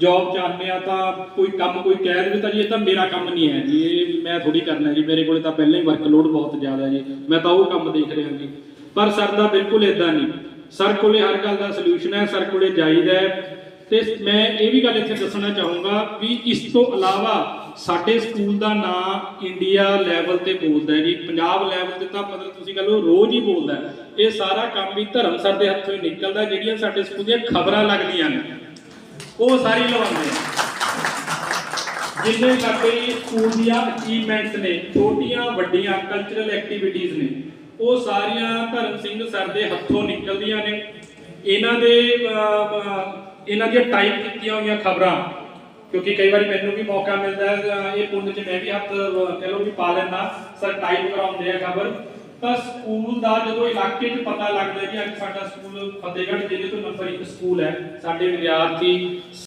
Job ਚਾਹੁੰਦੇ ਆ ਤਾਂ ਕੋਈ ਕੰਮ ਕੋਈ ਕਹਿ ਦੇਵੇ ਤਾਂ ਜੀ, ਇਹ ਤਾਂ ਮੇਰਾ ਕੰਮ ਨਹੀਂ ਹੈ ਜੀ, ਇਹ ਮੈਂ ਥੋੜੀ ਕਰਨਾ ਜੀ, ਮੇਰੇ ਕੋਲੇ ਤਾਂ ਪਹਿਲਾਂ ਹੀ ਵਰਕਲੋਡ ਬਹੁਤ ਜ਼ਿਆਦਾ ਜੀ, ਮੈਂ ਤਾਂ ਉਹ ਕੰਮ ਦੇਖ ਰਿਹਾ ਜੀ। ਪਰ ਸਰ ਦਾ ਬਿਲਕੁਲ ਇਦਾਂ ਨਹੀਂ। ਸਰ ਕੋਲੇ ਹਰ ਗੱਲ ਦਾ ਸੋਲੂਸ਼ਨ ਹੈ, ਸਰ ਕੋਲੇ ਜਾਈਦਾ ਹੈ। ਤੇ ਮੈਂ ਇਹ ਵੀ ਗੱਲ ਇੱਥੇ ਦੱਸਣਾ ਚਾਹੂੰਗਾ ਵੀ ਇਸ ਤੋਂ ਇਲਾਵਾ ਸਾਡੇ ਸਕੂਲ ਦਾ ਨਾਂ ਇੰਡੀਆ ਲੈਵਲ ਤੇ ਬੋਲਦਾ ਜੀ। ਪੰਜਾਬ ਲੈਵਲ ਤੇ ਤਾਂ ਮਤਲਬ ਤੁਸੀਂ ਕਹ ਲਓ ਰੋਜ਼ ਹੀ ਬੋਲਦਾ ਇਹ ਸਾਰਾ ਕੰਮ ਵੀ ਧਰਮ ਸਰ ਦੇ ਹੱਥੋਂ ਹੀ ਨਿਕਲਦਾ ਜਿਹੜੀਆਂ ਸਾਡੇ ਸਕੂਲ ਦੀਆਂ ਖਬਰਾਂ ਲੱਗਦੀਆਂ ਨੇ। ਉਹ ਸਾਰੀ ਲਵਾਉਂਦੇ ਆ। ਜਿੰਨੇ ਸਾਡੇ ਸਕੂਲ ਦੀਆਂ ਅਚੀਵਮੈਂਟਸ ਨੇ, ਛੋਟੀਆਂ, ਵੱਡੀਆਂ ਕਲਚਰਲ ਐਕਟੀਵਿਟੀਜ਼ ਨੇ, ਉਹ ਸਾਰੀਆਂ ਧਰਮ ਸਿੰਘ ਸਰ ਦੇ ਹੱਥੋਂ ਨਿਕਲਦੀਆਂ ਨੇ। ਇਹਨਾਂ ਦੇ ਇਹਨਾਂ ਦੀਆਂ ਟਾਈਪ ਕੀਤੀਆਂ ਹੋਈਆਂ ਖਬਰਾਂ, ਕਿਉਂਕਿ ਕਈ ਵਾਰੀ ਮੈਨੂੰ ਵੀ ਮੌਕਾ ਮਿਲਦਾ ਹੈ ਇਹ ਪੁੰਨ 'ਚ ਮੈਂ ਵੀ ਹੱਥ ਕਹਿ ਲਓ ਵੀ ਪਾ ਲੈਂਦਾ, ਸਰ ਟਾਈਪ ਕਰਾਉਂਦੇ ਆ ਖਬਰ। ਤਾਂ ਸਕੂਲ ਦਾ ਜਦੋਂ ਇਲਾਕੇ 'ਚ ਪਤਾ ਲੱਗਦਾ ਜੀ ਅੱਜ ਸਾਡਾ ਸਕੂਲ ਫਤਿਹਗੜ੍ਹ ਜ਼ਿਲ੍ਹੇ ਤੋਂ ਨੰਬਰ 1 ਸਕੂਲ ਹੈ, ਸਾਡੇ ਵਿਦਿਆਰਥੀ